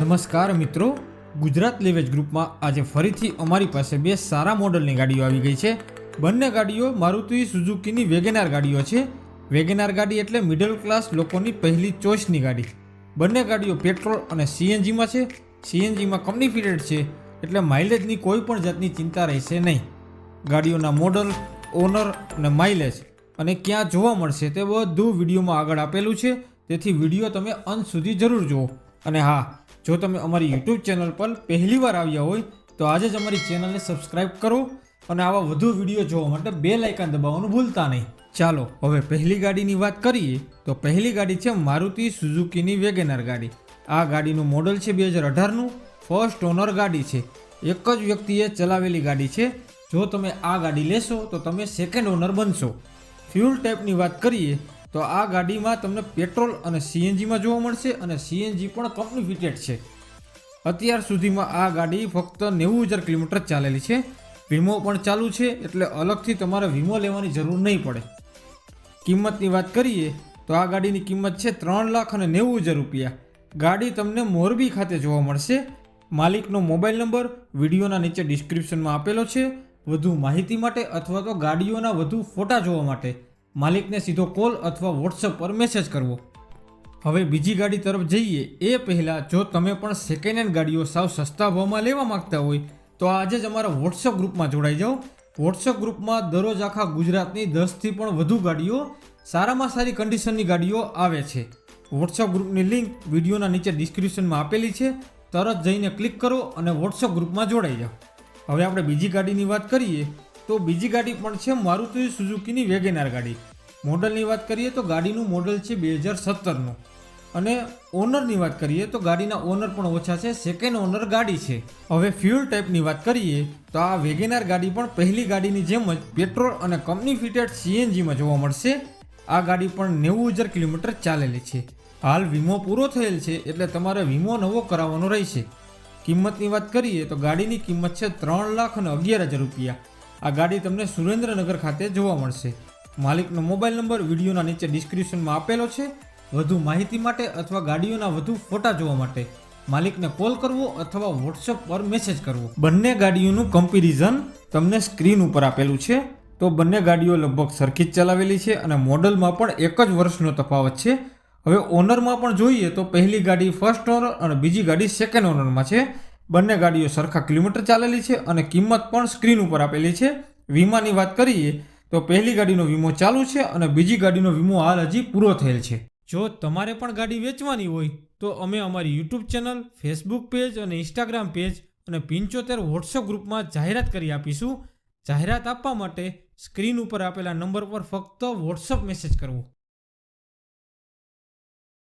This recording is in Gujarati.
નમસ્કાર મિત્રો. ગુજરાત લેવેજ ગ્રુપમાં આજે ફરીથી અમારી પાસે બે સારા મોડલની ગાડીઓ આવી ગઈ છે. બંને ગાડીઓ મારુતિ સુઝુકીની વેગેનાર ગાડીઓ છે. વેગેનાર ગાડી એટલે મિડલ ક્લાસ લોકોની પહેલી ચોઇસની ગાડી. બંને ગાડીઓ પેટ્રોલ અને સીએનજીમાં છે. સીએનજીમાં કંપની ફિટેડ છે, એટલે માઇલેજની કોઈ પણ જાતની ચિંતા રહેશે નહીં. ગાડીઓના મોડલ ઓનર અને માઇલેજ અને ક્યાં જોવા મળશે તે બધું વિડીયોમાં આગળ આપેલું છે. તેથી વીડિયો તમે અંત સુધી જરૂર જુઓ. અને હા જો તમે અમારી યુટ્યુબ ચેનલ પર પહેલીવાર આવ્યા હોય, તો આજે જ અમારી ચેનલને સબસ્ક્રાઇબ કરો અને આવા વધુ વીડિયો જોવા માટે બે લાઇકન દબાવવાનું ભૂલતા નહીં. ચાલો, હવે પહેલી ગાડીની વાત કરીએ, તો પહેલી ગાડી છે મારુતિ સુઝુકીની વેગેનાર ગાડી. આ ગાડીનું મોડલ છે બે હજાર અઢારનું ફર્સ્ટ ઓનર ગાડી છે. એક જ વ્યક્તિએ ચલાવેલી ગાડી છે. જો તમે આ ગાડી લેશો, તો તમે સેકન્ડ ઓનર બનશો. ફ્યુલ ટાઈપની વાત કરીએ તો આ ગાડીમાં તમને પેટ્રોલ અને સીએનજીમાં જોવા મળશે અને સીએનજી પણ કંપની ફિટેડ છે. અત્યાર સુધીમાં આ ગાડી ફક્ત નેવું હજાર કિલોમીટર ચાલેલી છે. વીમો પણ ચાલુ છે એટલે અલગથી તમારે વીમો લેવાની જરૂર નહીં પડે. કિંમતની વાત કરીએ તો આ ગાડીની કિંમત છે ત્રણ લાખ અને નેવું હજાર રૂપિયા. ગાડી તમને મોરબી ખાતે જોવા મળશે. માલિકનો મોબાઈલ નંબર વિડીયોના નીચે ડિસ્ક્રિપ્શનમાં આપેલો છે. વધુ માહિતી માટે અથવા તો ગાડીઓના વધુ ફોટા જોવા માટે માલિકને સીધો કોલ અથવા વોટ્સઅપ પર મેસેજ કરવો. હવે બીજી ગાડી તરફ જઈએ. એ પહેલાં જો તમે પણ સેકન્ડ હેન્ડ ગાડીઓ સાવ સસ્તા ભાવમાં લેવા માગતા હોય, તો આજે જ અમારા વોટ્સઅપ ગ્રુપમાં જોડાઈ જાઓ. વોટ્સઅપ ગ્રુપમાં દરરોજ આખા ગુજરાતની દસથી પણ વધુ ગાડીઓ સારામાં સારી કન્ડિશનની ગાડીઓ આવે છે. વોટ્સઅપ ગ્રુપની લિંક વિડીયોના નીચે ડિસ્ક્રિપ્શનમાં આપેલી છે. તરત જઈને ક્લિક કરો અને વોટ્સઅપ ગ્રુપમાં જોડાઈ જાઓ. હવે આપણે બીજી ગાડીની વાત કરીએ. તો બીજી ગાડી પણ છે મારુતિ સુઝુકીની વેગેનાર ગાડી. મોડલની વાત કરીએ તો ગાડીનું મોડલ છે બે હજાર સત્તરનું. અને ઓનરની વાત કરીએ તો ગાડીના ઓનર પણ ઓછા છે સેકન્ડ ઓનર ગાડી છે. હવે ફ્યુલ ટાઈપની વાત કરીએ તો આ વેગેનાર ગાડી પણ પહેલી ગાડીની જેમ જ પેટ્રોલ અને કંપની ફિટેડ સીએનજીમાં જોવા મળશે. આ ગાડી પણ નેવું હજાર કિલોમીટર ચાલેલી છે. હાલ વીમો પૂરો થયેલ છે એટલે તમારે વીમો નવો કરાવવાનો રહેશે. કિંમતની વાત કરીએ તો ગાડીની કિંમત છે ત્રણ લાખ અને અગિયાર હજાર રૂપિયા. આ ગાડી તમને સુરેન્દ્રનગર ખાતે જોવા મળશે. માલિકનો મોબાઈલ નંબર વિડીયોના નીચે ડિસ્ક્રિપ્શનમાં આપેલો છે. વધુ માહિતી માટે અથવા ગાડીઓના વધુ ફોટા જોવા માટે માલિકને કોલ કરવો અથવા વોટ્સઅપ પર મેસેજ કરવો. બંને ગાડીઓનું કમ્પેરિઝન તમને સ્ક્રીન ઉપર આપેલું છે. તો બંને ગાડીઓ લગભગ સરખી જ ચલાવેલી છે અને મોડલમાં પણ એક જ વર્ષનો તફાવત છે. હવે ઓનરમાં પણ જોઈએ તો પહેલી ગાડી ફર્સ્ટ ઓનર અને બીજી ગાડી સેકન્ડ ઓનરમાં છે. બંને ગાડીઓ સરખા કિલોમીટર ચાલેલી છે અને કિંમત પણ સ્ક્રીન ઉપર આપેલી છે. વીમાની વાત કરીએ તો પહેલી ગાડીનો વીમો ચાલુ છે અને બીજી ગાડીનો વીમો હાલ હજી પૂરો થયેલ છે. જો તમારે પણ ગાડી વેચવાની હોય તો અમે અમારી યુટ્યુબ ચેનલ, ફેસબુક પેજ અને ઇન્સ્ટાગ્રામ પેજ અને પિંચોતેર વોટ્સઅપ ગ્રુપમાં જાહેરાત કરી આપીશું. જાહેરાત આપવા માટે સ્ક્રીન ઉપર આપેલા નંબર પર ફક્ત વોટ્સઅપ મેસેજ કરવો.